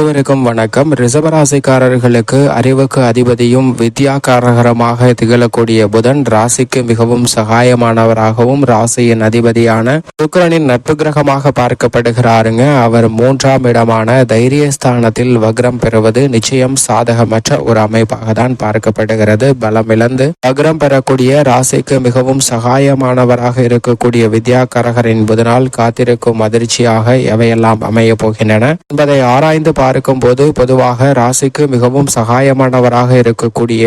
அனைவருக்கும் வணக்கம். ரிசபராசிக்காரர்களுக்கு அறிவுக்கு அதிபதியும் வித்யாகாரகரமாக திகழக்கூடிய புதன் ராசிக்கு மிகவும் சகாயமானவராகவும் ராசியின் அதிபதியான சுக்கரனின் நட்பு கிரகமாக பார்க்கப்படுகிறாருங்க. அவர் மூன்றாம் இடமான தைரியஸ்தானத்தில் வக்ரம் பெறுவது நிச்சயம் சாதகமற்ற ஒரு அமைப்பாக தான் பார்க்கப்படுகிறது. பலமிழந்து வக்ரம் பெறக்கூடிய ராசிக்கு மிகவும் சகாயமானவராக இருக்கக்கூடிய வித்யாகாரகரின் புதனால் காத்திருக்கும் அதிர்ச்சியாக எவையெல்லாம் அமைய போகின்றன என்பதை ஆராய்ந்து பார்க்க பார்க்கும்போது பொதுவாக ராசிக்கு மிகவும் சகாயமானவராக இருக்கக்கூடிய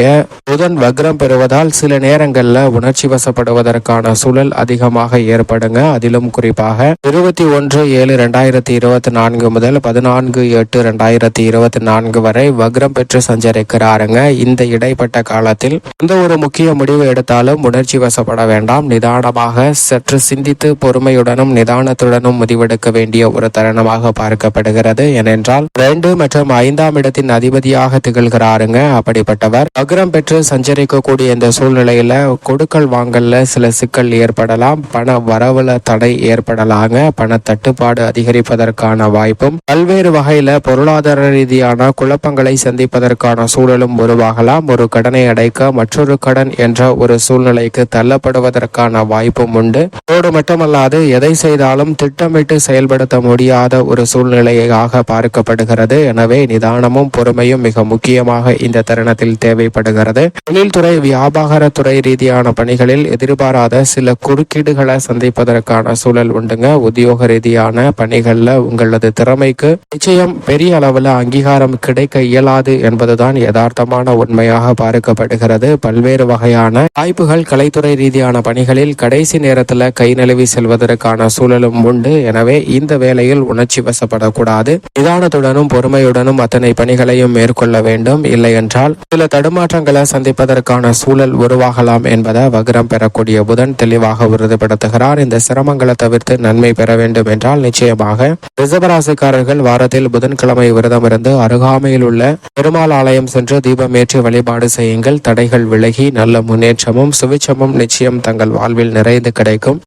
புதன் வக்ரம் பெறுவதால் சில நேரங்களில் உணர்ச்சி வசப்படுவதற்கான சூழல் அதிகமாக ஏற்படுங்க. அதிலும் குறிப்பாக இருபத்தி ஒன்று ஏழு ரெண்டாயிரத்தி இருபத்தி நான்கு முதல் பதினான்கு எட்டு ரெண்டாயிரத்தி இருபத்தி நான்கு வரை வக்ரம் பெற்று சஞ்சரிக்கிறாருங்க. இந்த இடைப்பட்ட காலத்தில் எந்த ஒரு முக்கிய முடிவு எடுத்தாலும் உணர்ச்சி வசப்பட வேண்டாம். நிதானமாக சற்று சிந்தித்து பொறுமையுடனும் நிதானத்துடனும் முடிவெடுக்க வேண்டிய ஒரு தருணமாக பார்க்கப்படுகிறது. ஏனென்றால் இரண்டு மற்றும் ஐந்தாம் இடத்தின் அதிபதியாக திகழ்கிறாருங்க. அப்படிப்பட்டவர் அக்ரம் பெற்று சஞ்சரிக்கக்கூடிய இந்த சூழ்நிலையில கொடுக்கல் வாங்கல்ல சில சிக்கல் ஏற்படலாம். பண வரவுல தடை ஏற்படலாங்க. பண தட்டுப்பாடு அதிகரிப்பதற்கான வாய்ப்பும் பல்வேறு வகையில பொருளாதார ரீதியான குழப்பங்களை சந்திப்பதற்கான சூழலும் உருவாகலாம். ஒரு கடனை அடைக்க மற்றொரு கடன் என்ற ஒரு சூழ்நிலைக்கு தள்ளப்படுவதற்கான வாய்ப்பும் உண்டு. அதோடு மட்டுமல்லாது எதை செய்தாலும் திட்டமிட்டு செயல்படுத்த முடியாத ஒரு சூழ்நிலையாக பார்க்கப்படுகிறது. எனவே நிதானமும் பொறுமையும் மிக முக்கியமாக இந்த தருணத்தில் தேவைப்படுகிறது. தொழில்துறை வியாபாரத்துறை ரீதியான பணிகளில் எதிர்பாராத சில குறுக்கீடுகளை சந்திப்பதற்கான சூழல் உண்டுங்க. உத்தியோக ரீதியான பணிகள்ல உங்களது திறமைக்கு நிச்சயம் பெரிய அளவில் அங்கீகாரம் கிடைக்க இயலாது என்பதுதான் யதார்த்தமான உண்மையாக பார்க்கப்படுகிறது. பல்வேறு வகையான வாய்ப்புகள் கலைத்துறை ரீதியான பணிகளில் கடைசி நேரத்தில் கை நழுவி செல்வதற்கான சூழலும் உண்டு. எனவே இந்த வேளையில் உணர்ச்சி வசப்படக்கூடாது. நிதானத்துடனும் பொறுமையுடனும் அத்தனை பணிகளையும் மேற்கொள்ள வேண்டும். இல்லை என்றால் சில தடுமாற்றங்களை சந்திப்பதற்கான சூழல் உருவாகலாம் என்பதை வக்ரம் பெறக்கூடிய புதன் தெளிவாக உறுதிப்படுத்துகிறார். இந்த சிரமங்களை தவிர்த்து நன்மை பெற வேண்டும் என்றால் நிச்சயமாக ரிசவராசிக்காரர்கள் வாரத்தில் புதன்கிழமை விரதம் இருந்து அருகாமையில் உள்ள பெருமாள் ஆலயம் சென்று தீபமேற்றி வழிபாடு செய்யுங்கள். தடைகள் விலகி நல்ல முன்னேற்றமும் சுவிச்சமும் நிச்சயம் தங்கள் வாழ்வில் நிறைந்து கிடைக்கும்.